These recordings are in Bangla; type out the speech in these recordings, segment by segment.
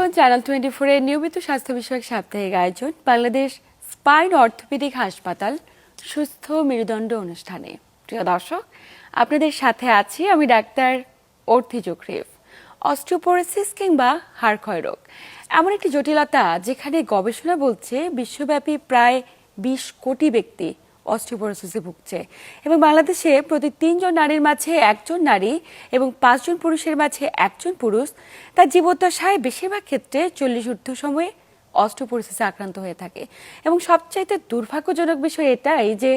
আমন্ত্রণ চ্যানেল টোয়েন্টি ফোরের নিয়মিত স্বাস্থ্য বিষয়ক সাপ্তাহিক আয়োজন বাংলাদেশ স্পাইন অর্থোপেডিক হাসপাতাল সুস্থ মেরুদণ্ড অনুষ্ঠানে। প্রিয় দর্শক, আপনাদের সাথে আছি আমি ডাক্তার অর্থি জোকরিফ। অস্টিওপোরোসিস কিংবা হাড় ক্ষয় রোগ। এমন একটি জটিলতা যেখানে গবেষণা বলছে বিশ্বব্যাপী প্রায় বিশ কোটি ব্যক্তি অস্টিওপোরোসিসে ভুগছে। এবং বাংলাদেশে প্রতি তিনজন নারীর মাঝে একজন নারী এবং পাঁচজন পুরুষের মাঝে একজন পুরুষ, তার জীবদ্দশায় বেশিরভাগ ক্ষেত্রে চল্লিশ ঊর্ধ্ব সময়ে অস্টিওপোরোসিসে আক্রান্ত হয়ে থাকে। এবং সবচাইতে দুর্ভাগ্যজনক বিষয় এটাই যে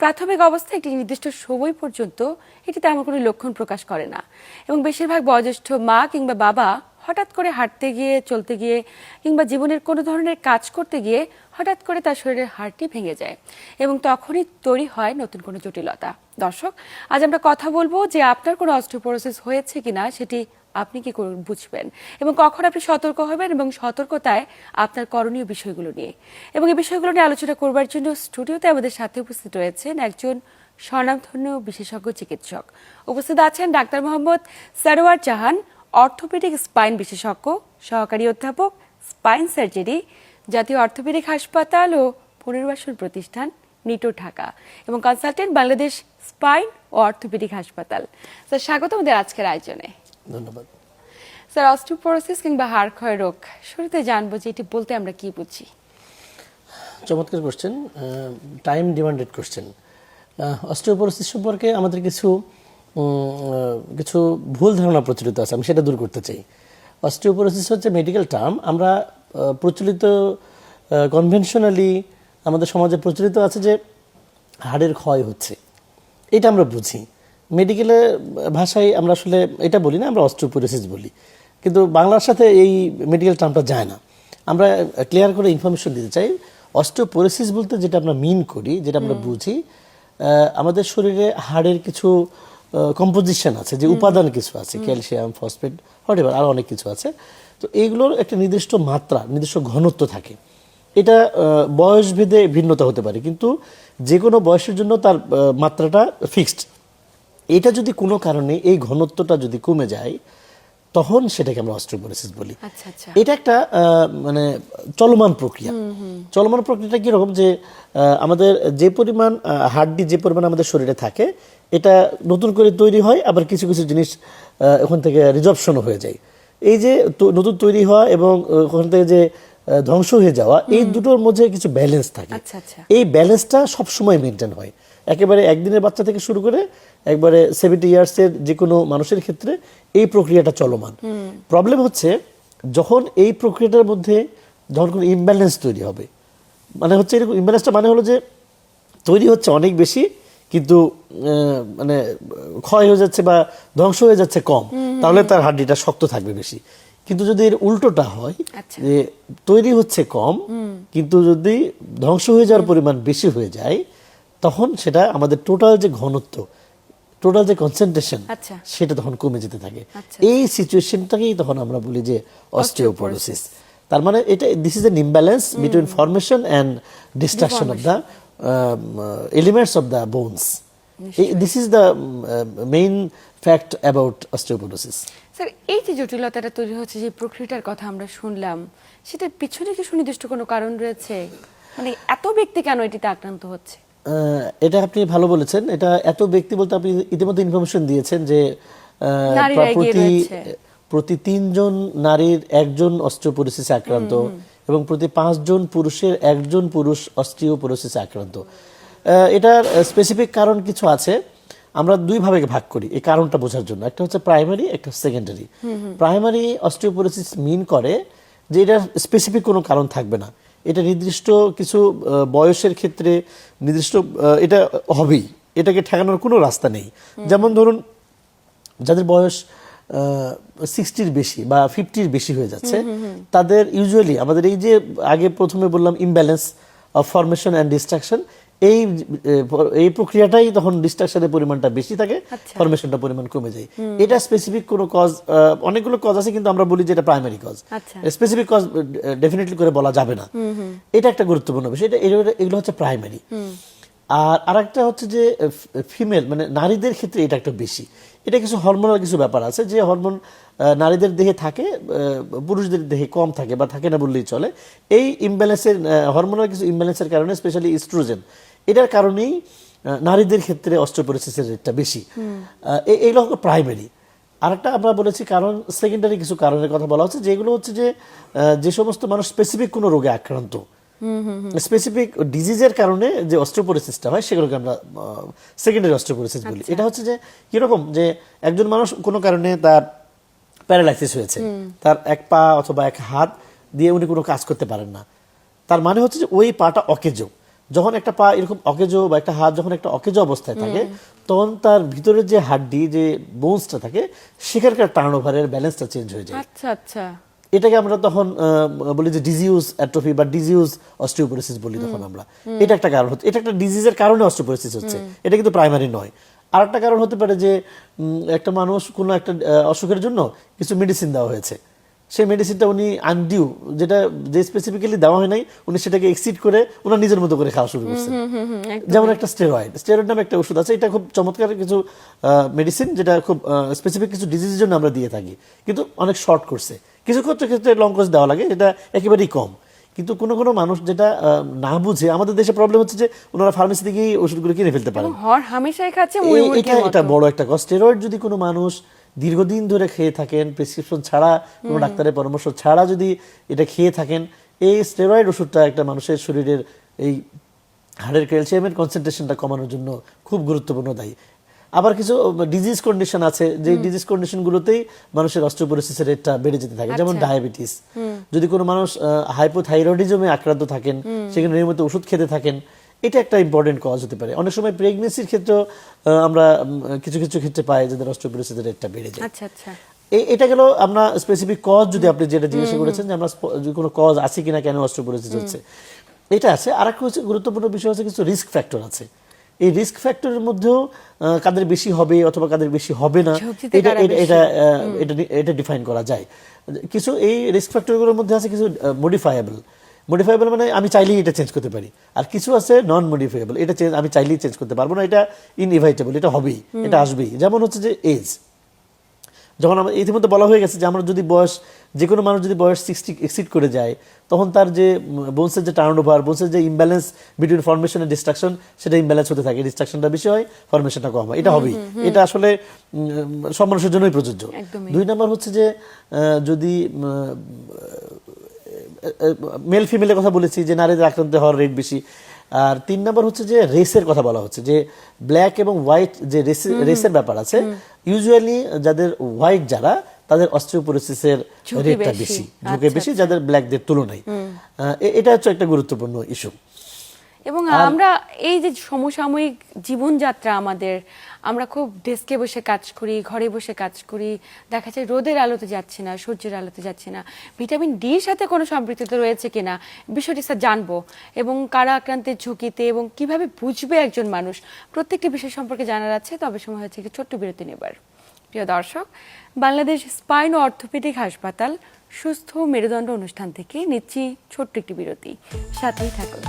প্রাথমিক অবস্থায় একটি নির্দিষ্ট সময় পর্যন্ত এটি তেমন কোনো লক্ষণ প্রকাশ করে না। এবং বেশিরভাগ বয়োজ্যেষ্ঠ মা কিংবা বাবা হঠাৎ করে হাঁটতে গিয়ে, চলতে গিয়ে কিংবা জীবনের কোনো ধরনের কাজ করতে গিয়ে হঠাৎ করে তার শরীরের হাড়টি ভেঙে যায় এবং তখনই তৈরি হয় নতুন কোনো জটিলতা। দর্শক, আজ আমরা কথা বলব যে আপনার কোনো অস্টিওপোরোসিস হয়েছে কিনা সেটি আপনি কি বুঝবেন এবং কখন আপনি সতর্ক হবেন এবং সতর্কতায় আপনার করণীয় বিষয়গুলো নিয়ে। এবং এই বিষয়গুলো নিয়ে আলোচনা করবার জন্য স্টুডিওতে আমাদের সাথে উপস্থিত রয়েছেন একজন স্বনামধন্য বিশেষজ্ঞ চিকিৎসক। উপস্থিত আছেন doctor Mohammad Sarwar Jahan orthopedic spine বিশেষজ্ঞ সহকারী অধ্যাপক স্পাইন সার্জারি জাতীয় অর্থোপেডিক হাসপাতাল ও পুনর্বাসন প্রতিষ্ঠান নিটো ঢাকা এবং কনসালটেন্ট বাংলাদেশ স্পাইন ও অর্থোপেডিক হাসপাতাল। স্যার স্বাগত আমাদের আজকের আয়োজনে। ধন্যবাদ। স্যার অস্টিওপোরোসিস কিংবা হাড় ক্ষয় রোগ শুরুতে জানব যে এটি বলতে আমরা কি বুঝি। চমৎকার question time demanded question osteoporosis সম্পর্কে আমাদের কিছু কিছু ভুল ধারণা প্রচলিত আছে আমি সেটা দূর করতে চাই। অস্টিওপোরোসিস হচ্ছে মেডিকেল টার্ম আমরা প্রচলিত কনভেনশনালি আমাদের সমাজে প্রচলিত আছে যে হাড়ের ক্ষয় হচ্ছে। এটা আমরা বুঝি। মেডিকেলের ভাষায় আমরা আসলে এটা বলি না আমরা অস্ট্রোপোরোসিস বলি। কিন্তু বাংলার সাথে এই মেডিকেল টার্মটা যায় না। আমরা ক্লিয়ার করে ইনফরমেশন দিতে চাই অস্ট্রোপোরোসিস বলতে যেটা আমরা মিন করি যেটা আমরা বুঝি আমাদের শরীরে হাড়ের কিছু কম্পোজিশন আছে যে উপাদান কিছু আছে ক্যালসিয়াম ফসফেট হোয়াট এভার আরও অনেক কিছু আছে। তো এইগুলোর একটা নির্দিষ্ট মাত্রা নির্দিষ্ট ঘনত্ব থাকে। এটা বয়স ভেদে ভিন্নতা হতে পারে কিন্তু যে কোনো বয়সের জন্য তার মাত্রাটা ফিক্সড এটা যদি কোনো কারণে এই ঘনত্বটা যদি কমে যায় তখন সেটাকে আমরা অস্ট্রোপোরোসিস বলি। আচ্ছা আচ্ছা। এটা একটা মানে চলমান প্রক্রিয়া। চলমান প্রক্রিয়াটা কীরকম যে আমাদের যে পরিমাণ হাড্ডি যে পরিমাণ আমাদের শরীরে থাকে এটা নতুন করে তৈরি হয় আবার কিছু কিছু জিনিস ওখান থেকে রিজর্পশনও হয়ে যায়। এই যে নতুন তৈরি হওয়া এবং ওখান থেকে যে ধ্বংস হয়ে যাওয়া এই দুটোর মধ্যে কিছু ব্যালেন্স থাকে। আচ্ছা। এই ব্যালেন্সটা সবসময় মেনটেন হয়। একেবারে একদিনের বাচ্চা থেকে শুরু করে একবারে সেভেন্টি ইয়ার্সের যে কোনো মানুষের ক্ষেত্রে এই প্রক্রিয়াটা চলমান। প্রবলেম হচ্ছে যখন এই প্রক্রিয়াটার মধ্যে যখন কোনো ইমব্যালেন্স তৈরি হবে। মানে হচ্ছে এরকম ইমব্যালেন্সটা মানে হলো যে তৈরি হচ্ছে অনেক বেশি কিন্তু মানে ক্ষয় হয়ে যাচ্ছে বা ধ্বংস হয়ে যাচ্ছে কম। তাহলে তার হাড্ডিটা শক্ত থাকবে বেশি। কিন্তু যদি এর উল্টোটা হয় আচ্ছা। যে তৈরি হচ্ছে কম কিন্তু যদি ধ্বংস হয়ে যাওয়ার পরিমাণ বেশি হয়ে যায় তখন সেটা আমাদের টোটাল যে ঘনত্ব টোটাল যে কনসেন্ট্রেশন আচ্ছা। সেটা তখন কমে যেতে থাকে। আচ্ছা। এই সিচুয়েশনটাকেই তখন আমরা বলি যে অস্টিওপোরোসিস তার মানে এটা this is an imbalance between formation and destruction of the elements of the bones this is the main fact about osteoporosis sir এই যে জটিলতাটা তৈরি হচ্ছে যে প্রক্রিয়াটার কথা আমরা শুনলাম সেটার পিছনে কি সুনির্দিষ্ট কোনো কারণ রয়েছে? মানে এত ব্যক্তি কেন এটিতে আক্রান্ত হচ্ছে? এটা আপনি ভালো বলেছেন। এটা এত ব্যক্তি বলতে আপনি ইতিমধ্যে ইনফরমেশন দিয়েছেন যে প্রতি প্রতি তিনজন নারীর একজন অস্ট্রিওপোরোসিসে আক্রান্ত এবং প্রতি পাঁচজন পুরুষের একজন পুরুষ অস্ট্রিওপোরোসিসে আক্রান্ত। এটার স্পেসিফিক কারণ কিছু আছে। আমরা দুই ভাবে ভাগ করি এই কারণটা বোঝার জন্য। একটা হচ্ছে প্রাইমারি একটা সেকেন্ডারি প্রাইমারি অস্ট্রিওপোরোসিস মিন করে যে এটার স্পেসিফিক কোনো কারণ থাকবে না। এটা নির্দিষ্ট কিছু বয়সের ক্ষেত্রে নির্দিষ্ট এটা হবেই। এটাকে ঠেকানোর কোনো রাস্তা নেই। যেমন ধরুন যাদের বয়স সিক্সটির বেশি বা ফিফটির বেশি হয়ে যাচ্ছে তাদের ইউজুয়ালি আমাদের এই যে আগে প্রথমে বললাম imbalance of formation and destruction এই এই প্রক্রিয়াটাই তখন ডিস্ট্রাকশনের পরিমাণটা বেশি থাকে আচ্ছা। ফরমেশনটা পরিমাণ কমে যায়। এটা স্পেসিফিক কোনো কজ অনেকগুলো কজ আছে কিন্তু আমরা বলি যে এটা প্রাইমারি কজ আচ্ছা। স্পেসিফিক কজ ডেফিনেটলি করে বলা যাবে না। এটা একটা গুরুত্বপূর্ণ বিষয়। এটা এগুলো- হচ্ছে প্রাইমারি আর আরেকটা হচ্ছে যে ফিমেল মানে নারীদের ক্ষেত্রে এটা একটা বেশি। এটা কিছু হরমোনাল কিছু ব্যাপার আছে যে হরমোন নারীদের দেহে থাকে পুরুষদের দেহে কম থাকে বা থাকে না বললেই চলে। এই ইমব্যালেন্সের হরমোনাল কিছু ইমব্যালেন্সের কারণে স্পেশালি ইস্ট্রোজেন এটার কারণেই নারীদের ক্ষেত্রে অস্ট্রোপোরোসিসের রেটটা বেশি। আহ, এ- এইগুলো হলো প্রাইমারি আরেকটা আমরা বলেছি কারণ সেকেন্ডারি কিছু কারণের কথা বলা হচ্ছে যেগুলো হচ্ছে যে যে সমস্ত মানুষ স্পেসিফিক কোনো রোগে আক্রান্ত। স্পেসিফিক ডিজিজের কারণে যে অস্ট্রোপোরোসিসটা হয় সেগুলোকে আমরা সেকেন্ডারি অস্ট্রোপোরোসিস বলি। এটা হচ্ছে যে কীরকম? যে একজন মানুষ কোনো কারণে তার প্যারালাইসিস হয়েছে। তার এক পা অথবা এক হাত দিয়ে উনি কোনো কাজ করতে পারেন না। তার মানে হচ্ছে যে ওই পাটা অকেজো। যখন একটা পা এরকম অকেজো বা একটা হাত যখন একটা অকেজো অবস্থায় থাকে তখন তার ভিতরের যে হাড্ডি যে বোনসটা থাকে সেখানকার টার্ন ওভারের ব্যালেন্সটা চেঞ্জ হয়ে যায়। আচ্ছা আচ্ছা। এটাকে আমরা তখন বলি যে ডিজিউজ অ্যাট্রফি বা ডিজিউজ অস্টিওপোরোসিস বলি তখন আমরা। এটা একটা কারণ হচ্ছে এটা একটা ডিজিজের কারণে অস্টিওপোরোসিস হচ্ছে। এটা কিন্তু প্রাইমারি নয়। আর একটা কারণ হতে পারে যে একটা মানুষ কোনো একটা অসুখের জন্য কিছু মেডিসিন দেওয়া হয়েছে। সেই মেডিসিনটা উনি আনডিউ যেটা যে স্পেসিফিক্যালি দেওয়া হয় নাই উনি সেটাকে এক্সিড করে ওনার নিজের মতো করে খাওয়া শুরু করছে যেমন একটা স্টেরয়েড স্টেরয়েড নামে একটা ওষুধ আছে এটা খুব চমৎকার কিছু মেডিসিন যেটা খুব স্পেসিফিক কিছু ডিজিজের জন্য আমরা দিয়ে থাকি। কিন্তু অনেক শর্ট করছে কিছু ক্ষেত্রে ক্ষেত্রে লং কোর্স দেওয়া লাগে এটা একেবারেই কম। কিন্তু কোনো কোনো মানুষ যেটা না বুঝে আমাদের দেশে প্রবলেম হচ্ছে যে ওনারা ফার্মেসি থেকেই ওষুধগুলো কিনে ফেলতে এটা এটা বড় একটা কষ্ট স্টেরয়েড যদি কোনো মানুষ দীর্ঘদিন ধরে খেয়ে থাকেন প্রেসক্রিপশন ছাড়া কোনো ডাক্তারের পরামর্শ ছাড়া যদি এটা খেয়ে থাকেন এই স্টেরয়েড ওষুধটা একটা মানুষের শরীরের এই হাড়ের ক্যালসিয়ামের কনসেন্ট্রেশনটা কমানোর জন্য খুব গুরুত্বপূর্ণ দায়ী। আবার কিছু ডিজিজ কন্ডিশন আছে যে ডিজিজ কন্ডিশনগুলোতেই মানুষের অস্ট্রোপোরোসিসের রেটটা বেড়ে যেতে থাকে। যেমন ডায়াবেটিস যদি কোনো মানুষ হাইপোথাইরয়েডিজমে আক্রান্ত থাকেন সেখানে নিয়মিত ওষুধ খেতে থাকেন এটা একটা ইম্পর্টেন্ট কজ হতে পারে। অনেক সময় প্রেগনেন্সির ক্ষেত্রেও আমরা কিছু কিছু ক্ষেত্রে পাই যাদের অস্ট্রোপোরোসিসের রেটটা বেড়ে যায়। আচ্ছা আচ্ছা। এটা গেল আমরা স্পেসিফিক কজ যদি আপনি যেটা জিজ্ঞাসা করেছেন যে আমরা কোনো কজ আছে কিনা কেন অস্ট্রোপোরোসিস হচ্ছে। এটা আছে। আর একটা হচ্ছে গুরুত্বপূর্ণ বিষয় হচ্ছে কিছু রিস্ক ফ্যাক্টর আছে। এই রিস্ক ফ্যাক্টরের মধ্যেও কাদের বেশি হবে অথবা কাদের বেশি হবে না এটা এটা- এটা এটা এটা ডিফাইন করা যায়। কিছু এই রিস্ক ফ্যাক্টরগুলোর মধ্যে আছে কিছু মডিফায়েবল মডিফায়েবল মানে আমি চাইলেই এটা চেঞ্জ করতে পারি। আর কিছু আছে নন মডিফায়েবল এটা change- আমি চাইলেই চেঞ্জ করতে পারব না এটা ইনইভাইটেবল এটা হবেই এটা আসবেই। যেমন হচ্ছে যে এজ যখন আমরা ইতিমধ্যে বলা হয়ে গেছে যে আমরা যদি বয়স যে কোনো মানুষ যদি বয়স সিক্সটি এক্সিড করে যায় তখন তার যে বোনসের যে টার্ন ওভার বোনসের যে imbalance between formation and destruction সেটা ইমব্যালেন্স হতে থাকে। ডিস্ট্রাকশনটা বেশি হয় ফরমেশনটা কম হয়। এটা হবেই। এটা আসলে সব মানুষের জন্যই প্রযোজ্য। দুই নম্বর হচ্ছে যে যদি মেল ফিমেলের কথা বলেছি যে নারীদের আক্রান্ত হওয়ার রেট বেশি। আর তিন নম্বর হচ্ছে যে রেসের কথা বলা হচ্ছে যে ব্ল্যাক এবং হোয়াইট যে রেসের ব্যাপার আছে ইউজুয়ালি যাদের হোয়াইট যারা তাদের অস্ট্রিওপোরোসিসের রেটটা বেশি। বেশি ঝুঁকি আচ্ছা, বেশি যাদের ব্ল্যাকদের তুলনায়। এটা হচ্ছে একটা গুরুত্বপূর্ণ ইস্যু এবং আমরা এই যে সমসাময়িক জীবনযাত্রা আমাদের আমরা খুব ডেস্কে বসে কাজ করি, ঘরে বসে কাজ করি। দেখা যায় রোদের আলোতে যাচ্ছে না, সূর্যের আলোতে যাচ্ছে না। ভিটামিন ডির সাথে কোনো সম্পৃক্ততা রয়েছে কিনা বিষয়টি স্যার জানব। এবং কারা আক্রান্তের ঝুঁকিতে এবং কীভাবে বুঝবে একজন মানুষ? প্রত্যেকটি বিষয় সম্পর্কে জানার আছে, তবে সময় হচ্ছে একটি ছোট্ট বিরতি নেবার। প্রিয় দর্শক, বাংলাদেশ স্পাইন ও অর্থোপেডিক হাসপাতাল সুস্থ মেরুদণ্ড অনুষ্ঠান থেকে নিচ্ছি ছোট্ট একটি বিরতি। সাথেই থাকুন।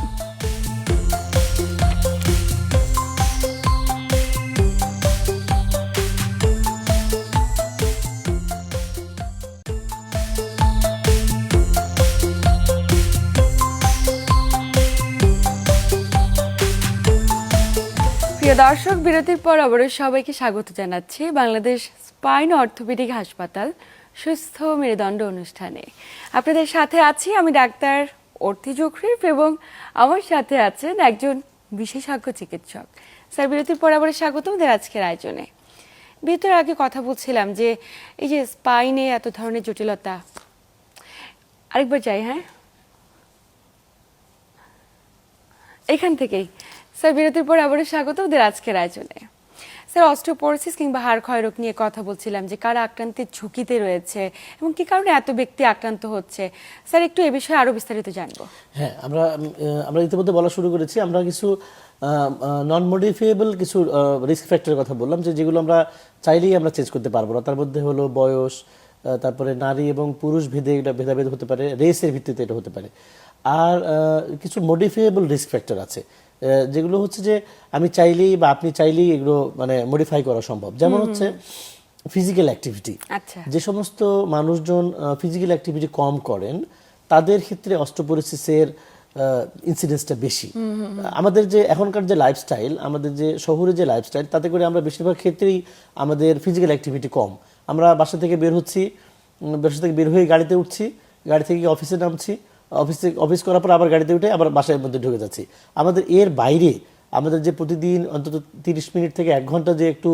প্রিয় দর্শক, বিরতির পর আবারও সবাইকে স্বাগত জানাচ্ছি বাংলাদেশ স্পাইন অর্থোপেডিক হাসপাতাল সুস্থ মেরুদণ্ড অনুষ্ঠানে। আপনাদের সাথে আছি আমি ডাক্তার অর্থি জখরিফ এবং আমার সাথে আছেন একজন বিশেষজ্ঞ চিকিৎসক। স্যার, বিরতির পর আবার স্বাগত আমাদের আজকের আয়োজনে। বিরতির আগে কথা বলছিলাম যে এই যে স্পাইনে এত ধরনের জটিলতা, আরেকবার যাই হ্যাঁ? এখান থেকেই। স্যার, বিরতির পর আবারও স্বাগত ওদের আজকের আয়োজনে। স্যার অস্ট্রোপোরোসিস কিংবা হাড় ক্ষয়রোগ নিয়ে কথা বলছিলাম যে কারা আক্রান্তের ঝুঁকিতে রয়েছে এবং কি কারণে এত ব্যক্তি আক্রান্ত হচ্ছে? স্যার, একটু এ বিষয়ে আরও বিস্তারিত জানব। হ্যাঁ আমরা আমরা ইতিমধ্যে বলা শুরু করেছি, আমরা কিছু নন মডিফিয়েবল কিছু রিস্ক ফ্যাক্টরের কথা বললাম, যে যেগুলো আমরা চাইলেই আমরা চেঞ্জ করতে পারব না। তার মধ্যে হলো বয়স তারপরে নারী এবং পুরুষ ভেদে এটা ভেদাভেদ হতে পারে রেসের ভিত্তিতে এটা হতে পারে। আর কিছু মডিফিয়েবল রিস্ক ফ্যাক্টর আছে। যেগুলো হচ্ছে যে আমি চাইলেই বা আপনি চাইলেই এগুলো মানে মডিফাই করা সম্ভব। যেমন হচ্ছে ফিজিক্যাল অ্যাক্টিভিটি আচ্ছা। যে সমস্ত মানুষজন ফিজিক্যাল অ্যাক্টিভিটি কম করেন তাদের ক্ষেত্রে অস্ট্রোপোরোসিসের ইনসিডেন্সটা বেশি। আমাদের যে এখনকার যে লাইফস্টাইল আমাদের যে শহরে যে লাইফস্টাইল তাতে করে আমরা বেশিরভাগ ক্ষেত্রেই আমাদের ফিজিক্যাল অ্যাক্টিভিটি কম। আমরা বাসা থেকে বের হচ্ছি বাসা থেকে বের হয়ে গাড়িতে উঠছি গাড়ি থেকে অফিসে নামছি অফিসে অফিস করার পর আবার গাড়িতে উঠে আবার বাসার মধ্যে ঢুকে যাচ্ছি। আমাদের এর বাইরে আমাদের যে প্রতিদিন অন্তত তিরিশ মিনিট থেকে এক ঘণ্টা যে একটু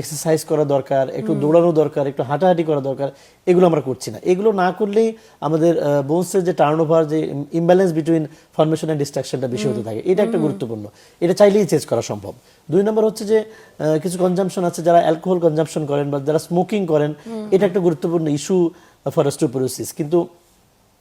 এক্সারসাইজ করা দরকার একটু দৌড়ানো দরকার একটু হাঁটাহাঁটি করা দরকার এগুলো আমরা করছি না। এগুলো না করলেই আমাদের বোনসের যে টার্ন ওভার যে ইমব্যালেন্স বিটুইন ফরমেশন অ্যান্ড ডিস্ট্রাকশনটা বেশি হতে থাকে। এটা একটা গুরুত্বপূর্ণ। এটা চাইলেই চেঞ্জ করা সম্ভব। দুই নম্বর হচ্ছে যে কিছু কনজামশন আছে যারা অ্যালকোহল কনজামশন করেন বা যারা স্মোকিং করেন। এটা একটা গুরুত্বপূর্ণ ইস্যু ফর অস্টিওপোরোসিস কিন্তু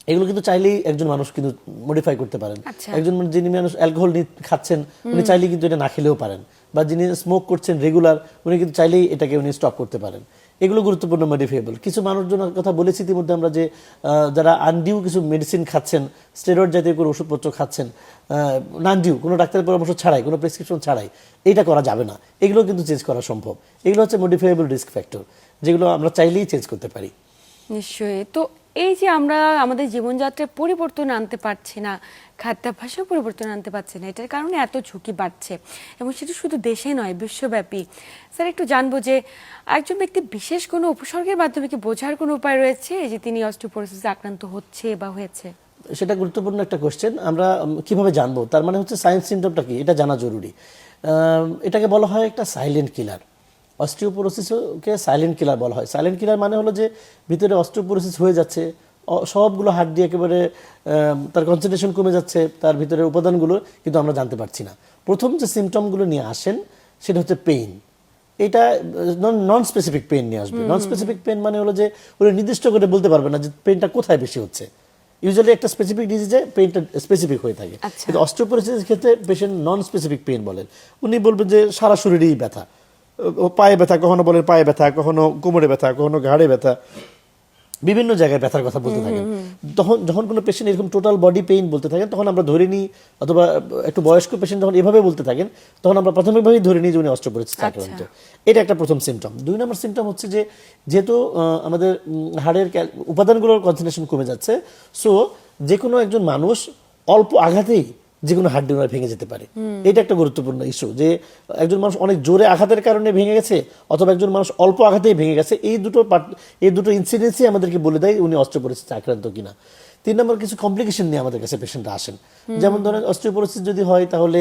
এগুলো কিন্তু চাইলেই একজন মানুষ কিন্তু মডিফাই করতে পারেন। আচ্ছা। একজন যিনি মানুষ অ্যালকোহল খাচ্ছেন উনি চাইলেই কিন্তু এটা না খেলেও পারেন। বা যিনি স্মোক করছেন রেগুলার উনি কিন্তু চাইলেই এটাকে উনি স্টপ করতে পারেন। এগুলো গুরুত্বপূর্ণ মডিফাইবল কিছু মানুষজনের কথা বলেছি ইতিমধ্যে আমরা যে যারা আনডিউ কিছু মেডিসিন খাচ্ছেন স্টেরয়েড জাতীয় কোনো ওষুধপত্র খাচ্ছেন নানডিউ কোনো ডাক্তারের পরামর্শ ছাড়াই কোনো প্রেসক্রিপশন ছাড়াই এটা করা যাবে না। এগুলো কিন্তু চেঞ্জ করা সম্ভব। এগুলো হচ্ছে মডিফাইবল রিস্ক ফ্যাক্টর যেগুলো আমরা চাইলেই চেঞ্জ করতে পারি। নিশ্চয়ই। তো এই যে আমরা আমাদের জীবনযাত্রায় পরিবর্তন আনতে পারছি না, খাদ্যাভ্যাসেও পরিবর্তন আনতে পারছি না, এটার কারণে এত ঝুঁকি বাড়ছে এবং সেটা শুধু দেশে নয়, বিশ্বব্যাপী। স্যার, একটু জানব যে একজন ব্যক্তি বিশেষ কোনো উপসর্গের মাধ্যমে কি বোঝার কোনো উপায় রয়েছে যে তিনি অস্টিওপোরোসিসে আক্রান্ত হচ্ছে বা হয়েছে? সেটা গুরুত্বপূর্ণ একটা কোশ্চেন আমরা কীভাবে জানব? তার মানে হচ্ছে সায়েন্স সিমটমটা কি? এটা জানা জরুরি। এটাকে বলা হয় একটা সাইলেন্ট কিলার। অস্টিওপোরোসিসকে সাইলেন্ট কিলার বলা হয়। সাইলেন্ট কিলার মানে হলো যে ভিতরে অস্টিওপোরোসিস হয়ে যাচ্ছে সবগুলো দিয়ে একেবারে তার কনসেন্ট্রেশন কমে যাচ্ছে তার ভিতরে উপাদানগুলো কিন্তু আমরা জানতে পারছি না। প্রথম যে সিমটমগুলো নিয়ে আসেন সেটা হচ্ছে পেইন এটা নন স্পেসিফিক পেন নিয়ে আসবে। নন স্পেসিফিক পেন মানে হলো যে উনি নির্দিষ্ট করে বলতে পারবে না যে পেনটা কোথায় বেশি হচ্ছে। ইউজুয়ালি একটা স্পেসিফিক ডিজিজে পেনটা স্পেসিফিক হয়ে থাকে। আচ্ছা। কিন্তু অস্ট্রোপোরোসিসের ক্ষেত্রে পেশেন্ট নন স্পেসিফিক পেন বলেন। উনি বলবেন যে সারা শরীরেই ব্যথা। পায়ে ব্যথা কখনো বলেন পায়ে ব্যথা কখনো কোমরে ব্যথা কখনো ঘাড়ে ব্যথা। বিভিন্ন জায়গায় ব্যথার কথা বলতে থাকেন। তখন যখন কোনো পেশেন্ট এরকম টোটাল বডি পেইন বলতে থাকেন তখন আমরা ধরে নিই অথবা একটু বয়স্ক পেশেন্ট যখন এভাবে বলতে থাকেন তখন আমরা প্রাথমিকভাবেই ধরে নিই যে উনি অস্ট্রোপোরোসিস আক্রান্ত এটা একটা প্রথম সিমটম দুই নম্বর সিমটম হচ্ছে যে যেহেতু আমাদের হাড়ের উপাদানগুলোর কনসেন্ট্রেশন কমে যাচ্ছে সো যে কোনো একজন মানুষ অল্প আঘাতেই যে কোনো হাড্ডি ওনার ভেঙে যেতে পারে। এটা একটা গুরুত্বপূর্ণ ইস্যু যে একজন মানুষ অনেক জোরে আঘাতের কারণে ভেঙে গেছে অথবা একজন মানুষ অল্প আঘাতেই ভেঙে গেছে এই দুটো এই দুটো ইনসিডেন্সই আমাদেরকে বলে দেয় উনি অস্ট্রোপোরোসিস আক্রান্ত কিনা। তিন নম্বর কিছু কমপ্লিকেশন নিয়ে আমাদের কাছে পেশেন্টরা আসেন। যেমন ধরেন অস্ট্রোপোরোসিস যদি হয় তাহলে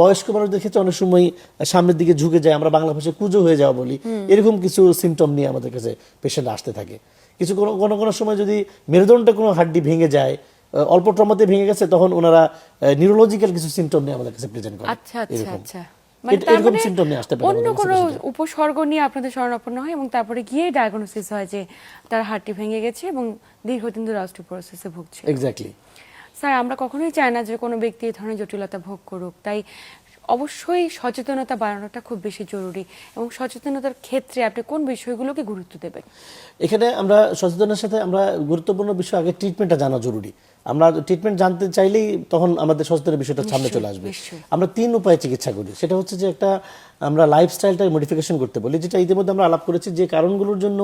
বয়স্ক মানুষদের ক্ষেত্রে অনেক সময় সামনের দিকে ঝুঁকে যায় আমরা বাংলা ভাষায় কুজো হয়ে যাওয়া বলি। এরকম কিছু সিমটম নিয়ে আমাদের কাছে পেশেন্ট আসতে থাকে। কিছু কোনো কোনো কোনো সময় যদি মেরুদণ্ডটা কোনো হাড্ডি ভেঙে যায় অল্প ট্রমাতে ভেঙে গেছে তখন ওনারা নিউরোলজিক্যাল কিছু সিমটম নিয়ে আমাদের কাছে প্রেজেন্ট করে আচ্ছা আচ্ছা আচ্ছা। আসতে পারে অন্য কোনো উপসর্গ নিয়ে আপনাদের শরণাপন্ন হয় এবং তারপরে গিয়ে ডায়াগনোসিস হয় যে তার হাড়টি ভেঙে গেছে এবং দীর্ঘদিন ধরে অস্টিওপোরোসিসে ভুগছে। এক্স্যাক্টলি স্যার আমরা কখনোই চাই না যে কোনো ব্যক্তি এই ধরনের জটিলতা ভোগ করুক। তাই অবশ্যই সচেতনতা বাড়ানোটা খুব বেশি জরুরি এবং সচেতনতার ক্ষেত্রে আপনি কোন বিষয়গুলোকে গুরুত্ব দেবেন? এখানে আমরা সচেতনের সাথে আমরা গুরুত্বপূর্ণ বিষয় আগে ট্রিটমেন্টটা জানা জরুরি। আমরা ট্রিটমেন্ট জানতে চাইলেই তখন আমাদের সচেতনের বিষয়টা সামনে চলে আসবে। আমরা তিন উপায়ে চিকিৎসা করি। সেটা হচ্ছে যে একটা আমরা লাইফস্টাইলটা মডিফিকেশন করতে বলি যেটা ইতিমধ্যে আমরা আলাপ করেছি যে কারণগুলোর জন্য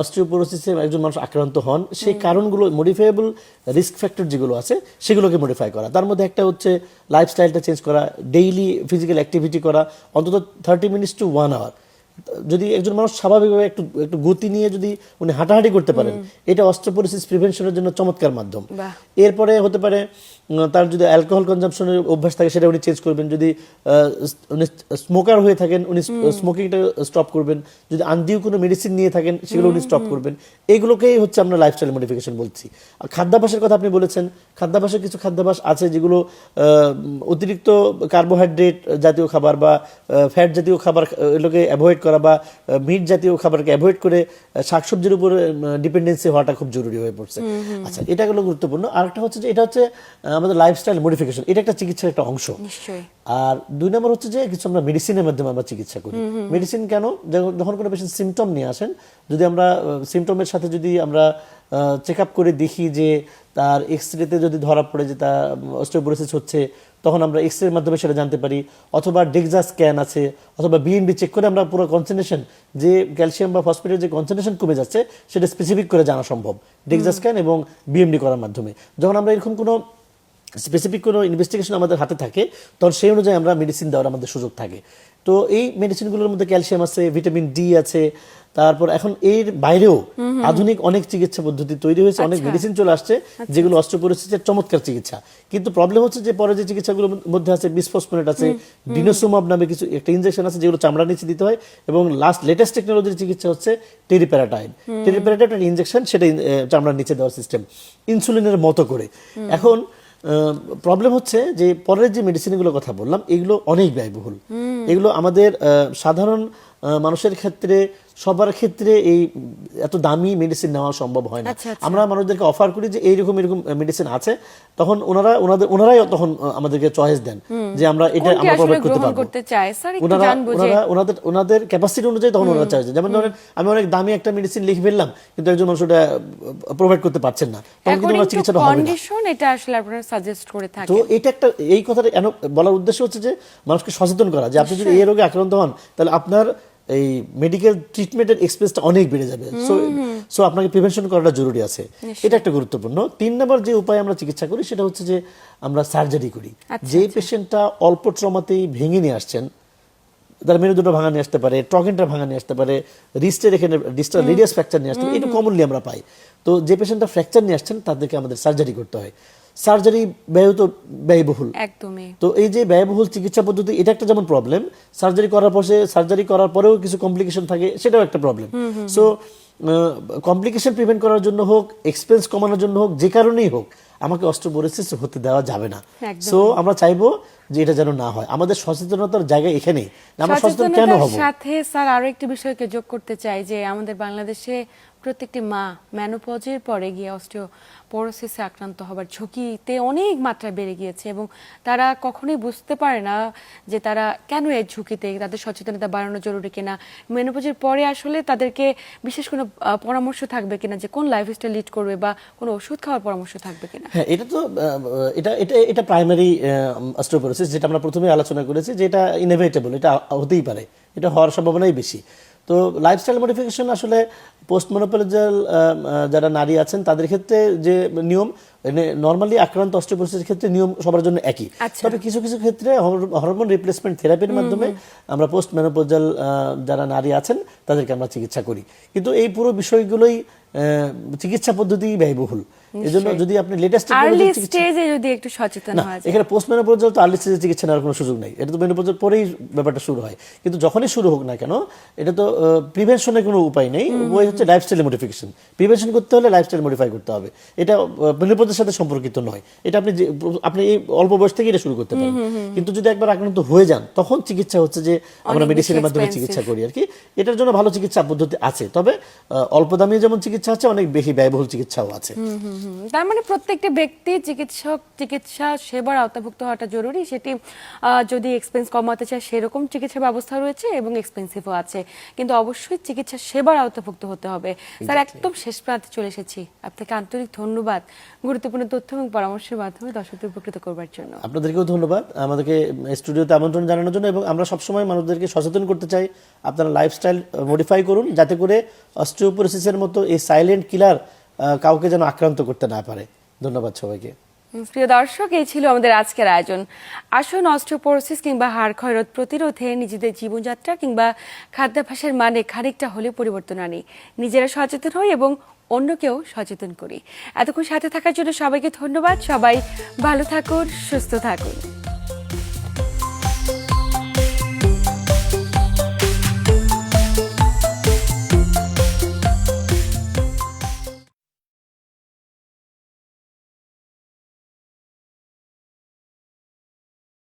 অস্ট্রিওপোরোসিসে একজন মানুষ আক্রান্ত হন। সেই কারণগুলো মডিফাইবল রিস্ক ফ্যাক্টর যেগুলো আছে সেগুলোকে মডিফাই করা। তার মধ্যে একটা হচ্ছে লাইফস্টাইলটা চেঞ্জ করা ডেইলি ফিজিক্যাল অ্যাক্টিভিটি করা অন্তত thirty minutes to one hour যদি একজন মানুষ স্বাভাবিকভাবে একটু একটু গতি নিয়ে যদি উনি হাঁটাহাঁটি করতে পারেন এটা অস্ট্রোপোরোসিস প্রিভেনশনের জন্য চমৎকার মাধ্যম। এরপরে হতে পারে তার যদি অ্যালকোহল কনজাম্পশনের অভ্যাস থাকে সেটা উনি চেঞ্জ করবেন। যদি উনি স্মোকার হয়ে থাকেন উনি স্মোকিংটা স্টপ করবেন। যদি আনডিউ কোনো মেডিসিন নিয়ে থাকেন সেগুলো উনি স্টপ করবেন। এইগুলোকেই হচ্ছে আমরা লাইফস্টাইল মডিফিকেশন বলছি। আর খাদ্যাভ্যাসের কথা আপনি বলেছেন খাদ্যাভ্যাসের কিছু খাদ্যাভ্যাস আছে যেগুলো অতিরিক্ত কার্বোহাইড্রেট জাতীয় খাবার বা ফ্যাট জাতীয় খাবার এগুলোকে অ্যাভয়েড করা বা মিট জাতীয় খাবারকে অ্যাভয়েড করে শাকসবজির উপর ডিপেন্ডেন্সি হওয়াটা খুব জরুরি হয়ে পড়ছে। আচ্ছা এটা হলো গুরুত্বপূর্ণ। আরেকটা হচ্ছে যে এটা হচ্ছে আমাদের লাইফস্টাইল মডিফিকেশন এটা একটা চিকিৎসার একটা অংশ। আর দুই নম্বর হচ্ছে যে কিছু আমরা মেডিসিনের মাধ্যমে আমরা চিকিৎসা করি। মেডিসিন কেন? যখন- কোনো পেশেন্ট সিমটম নিয়ে আসেন যদি আমরা সিমটমের সাথে যদি আমরা চেক আপ করে দেখি যে তার এক্স রেতে যদি ধরা পড়ে যে তার অস্টিওপোরোসিস হচ্ছে তখন আমরা এক্স রের মাধ্যমে সেটা জানতে পারি অথবা ডেক্সা স্ক্যান আছে অথবা বিএনবি চেক করে আমরা পুরো কনসেন্ট্রেশন যে ক্যালসিয়াম বা ফসফেটের যে কনসেন্ট্রেশন কমে যাচ্ছে সেটা স্পেসিফিক করে জানা সম্ভব। ডেক্সা স্ক্যান এবং বিএমডি করার মাধ্যমে। যখন আমরা এরকম কোনো স্পেসিফিক কোনো ইনভেস্টিগেশন আমাদের হাতে থাকে তখন সেই অনুযায়ী আমরা মেডিসিন দেওয়ার আমাদের সুযোগ থাকে। তো এই মেডিসিনগুলোর মধ্যে ক্যালসিয়াম আছে ভিটামিন ডি আছে তারপর এখন এর বাইরেও আধুনিক অনেক চিকিৎসা পদ্ধতি তৈরি হয়েছে অনেক মেডিসিন চলে আসছে যেগুলো অস্ত্রোপরিস্থিতির চমৎকার চিকিৎসা। কিন্তু প্রবলেম হচ্ছে যে পরে যে চিকিৎসাগুলোর মধ্যে আছে বিসফসফোনেট আছে ডিনোসোমাব নামে কিছু একটা ইনজেকশন আছে যেগুলো চামড়ার নিচে দিতে হয় এবং লাস্ট লেটেস্ট টেকনোলজির চিকিৎসা হচ্ছে টেরিপ্যারাটাইন টেরিপ্যারাটাইড একটা ইনজেকশন সেটা চামড়ার নিচে দেওয়ার সিস্টেম ইনসুলিনের মতো করে। এখন প্রবলেম হচ্ছে যে পরের যে মেডিসিনগুলোর কথা বললাম এগুলো অনেক ব্যয়বহুল। এগুলো আমাদের আহ, সাধারণ মানুষের ক্ষেত্রে সবার ক্ষেত্রে এই এত দামি মেডিসিন নেওয়া সম্ভব হয় না। আচ্ছা, আচ্ছা। আমরা মানুষদেরকে অফার করি যে এইরকম এরকম মেডিসিন আছে। তখন ওনারা ওনাদের ওনারাই তখন আমাদেরকে চয়েস দেন যে আমরা এটা আমরা প্রোভাইড করতে পারব। ওনারা ওনারা ওনাদের ওনাদের ক্যাপাসিটি অনুযায়ী তখন ওনারা চাইছে যেমন ধরেন আমি অনেক দামি একটা মেডিসিন লিখে ফেললাম কিন্তু একজন মানুষ ওটা প্রোভাইড করতে পারছেন না। তখন কিন্তু ওনার চিকিৎসাটা হবে না। কন্ডিশন এটা আসলে আপনারা সাজেস্ট করে থাকেন। তো এটা একটা এই কথাটা বলার উদ্দেশ্য হচ্ছে যে মানুষকে সচেতন করা। যে আপনি যদি এই রোগে আক্রান্ত হন তাহলে আপনার এই মেডিকেল ট্রিটমেন্টের এক্সপেন্সটা অনেক বেড়ে যাবে। সো সো আপনাকে প্রিভেনশন করাটা জরুরি আছে। এটা একটা গুরুত্বপূর্ণ। তিন নম্বর যে উপায় আমরা চিকিৎসা করি সেটা হচ্ছে যে আমরা সার্জারি করি। আচ্ছা, যে পেশেন্টটা অল্প ট্রমাতেই ভেঙে নিয়ে আসছেন তার মেরুদণ্ড ভাঙা নিয়ে আসতে পারে ট্রকেনটা ভাঙা নিয়ে আসতে পারে রিস্টের এখানে রিস্টার রেডিয়াস ফ্র্যাকচার নিয়ে আসতে পারে এটা কমনলি আমরা পাই। তো যে পেশেন্টটা ফ্র্যাকচার নিয়ে আসছেন তাদেরকে আমাদের সার্জারি করতে হয়। সার্জারি ব্যয় তো ব্যয়বহুল। একদমই। তো এই যে ব্যয়বহুল চিকিৎসা পদ্ধতি এটা একটা যেমন প্রবলেম সার্জারি করার পর সার্জারি করার পরেও কিছু কমপ্লিকেশন থাকে সেটাও একটা প্রবলেম সো কমপ্লিকেশন প্রিভেন্ট করার জন্য হোক এক্সপেন্স কমানোর জন্য হোক যে কারণেই হোক আমাকে অস্ত্রোপরিস্থিতি হতে দেওয়া যাবে না। সো আমরা চাইব যে এটা যেন না হয়। আমাদের সচেতনতার জায়গা এখানেই আমরা সচেতন কেন হব? সাথে স্যার আরও একটি বিষয়কে যোগ করতে চাই যে আমাদের বাংলাদেশে প্রত্যেকটি মা ম্যানোপজের পরে গিয়ে অস্টিওপোরোসিসে আক্রান্ত হবার ঝুঁকিতে অনেক মাত্রায় বেড়ে গিয়েছে এবং তারা কখনোই বুঝতে পারে না যে তারা কেন এর ঝুঁকিতে তাদের সচেতনতা বাড়ানো জরুরি কিনা। মেনোপজের পরে আসলে তাদেরকে বিশেষ কোনো পরামর্শ থাকবে কিনা যে কোন লাইফস্টাইল লিড করবে বা কোনো ওষুধ খাওয়ার পরামর্শ থাকবে কিনা। হ্যাঁ এটা তো এটা এটা এটা প্রাইমারি অস্ট্রোপোরোসিস যেটা আমরা প্রথমে আলোচনা করেছি যে এটা ইনএভিটেবল এটা হতেই পারে এটা হওয়ার সম্ভাবনাই বেশি। তো লাইফস্টাইল মডিফিকেশন আসলে পোস্ট মনোপেলাজাল যারা নারী আছেন তাদের ক্ষেত্রে যে নিয়ম নর্মালি আক্রান্ত অস্ট্রোপোরোসিসের ক্ষেত্রে নিয়ম সবার জন্য একই। আচ্ছা। তবে কিছু কিছু ক্ষেত্রে হরমোন রিপ্লেসমেন্ট থেরাপির মাধ্যমে আমরা পোস্ট মেনোপোজাল যারা নারী আছেন তাদেরকে আমরা চিকিৎসা করি। কিন্তু এই পুরো বিষয়গুলোই চিকিৎসা পদ্ধতি ব্যয়বহুল। এজন্য যদি আপনি লেটেস্ট আর্লি স্টেজে যদি একটু সচেতন এখানে পোস্ট মেনোপোজাল তো আর্লি স্টেজে চিকিৎসা নেওয়ার কোনো সুযোগ নেই। এটা তো মেনোপোজাল পরেই ব্যাপারটা শুরু হয়। কিন্তু যখনই শুরু হোক না কেন এটা তো প্রিভেনশনের কোনো উপায় নেই। ওই হচ্ছে লাইফস্টাইল মডিফিকেশন প্রিভেনশন করতে হলে লাইফস্টাইল মডিফাই করতে হবে। এটা মেনোপোজার সাথে সম্পর্কিত নয়। এটা আপনি আপনি এই অল্প বয়স থেকে এটা শুরু করতে পারেন। কিন্তু যদি একবার আক্রান্ত হয়ে যান তখন চিকিৎসা হচ্ছে যে আমরা মেডিসিনের মাধ্যমে চিকিৎসা করি আর কি। এটার জন্য ভালো চিকিৎসা পদ্ধতি আছে। তবে অল্প দামি যেমন চিকিৎসা আছে অনেক বেশি ব্যয়বহুল চিকিৎসাও আছে। তার মানে প্রত্যেকটা ব্যক্তি চিকিৎসক চিকিৎসা সেবার আওতাভুক্ত হওয়াটা জরুরি। সেটি যদি এক্সপেন্স কমাতে চায় সেরকম চিকিৎসা ব্যবস্থা রয়েছে এবং এক্সপেন্সিভও আছে। কিন্তু অবশ্যই চিকিৎসা সেবার আওতাভুক্ত হতে হবে। স্যার একদম শেষ প্রান্তে চলে এসেছি। আপনাকে আন্তরিক ধন্যবাদ। গুরুত্বপূর্ণ তথ্য এবং পরামর্শের মাধ্যমে দর্শকদের উপকৃত করবার জন্য। আপনাদেরকেও ধন্যবাদ। আমাদেরকে স্টুডিওতে আমন্ত্রণ জানানোর জন্য এবং আমরা সবসময় মানুষদেরকে সচেতন করতে চাই। আপনারা লাইফস্টাইল মডিফাই করুন। যাতে করে অস্ট্রিওপোরোসিসের মতো এই সাইলেন্ট কিলার কাউকে যেন আক্রান্ত করতে না পারে। ধন্যবাদ সবাইকে। প্রিয় দর্শক, এই ছিল আমাদের আজকের আয়োজন। আসুন অস্ট্রোপোরোসিস কিংবা হাড় ক্ষয়রোধ প্রতিরোধে নিজেদের জীবনযাত্রা কিংবা খাদ্যাভ্যাসের মানে খানিকটা হলেও পরিবর্তন আনি। নিজেরা সচেতন হই এবং অন্যকেও সচেতন করি। এতক্ষণ সাথে থাকার জন্য সবাইকে ধন্যবাদ। সবাই ভালো থাকুন, সুস্থ থাকুন।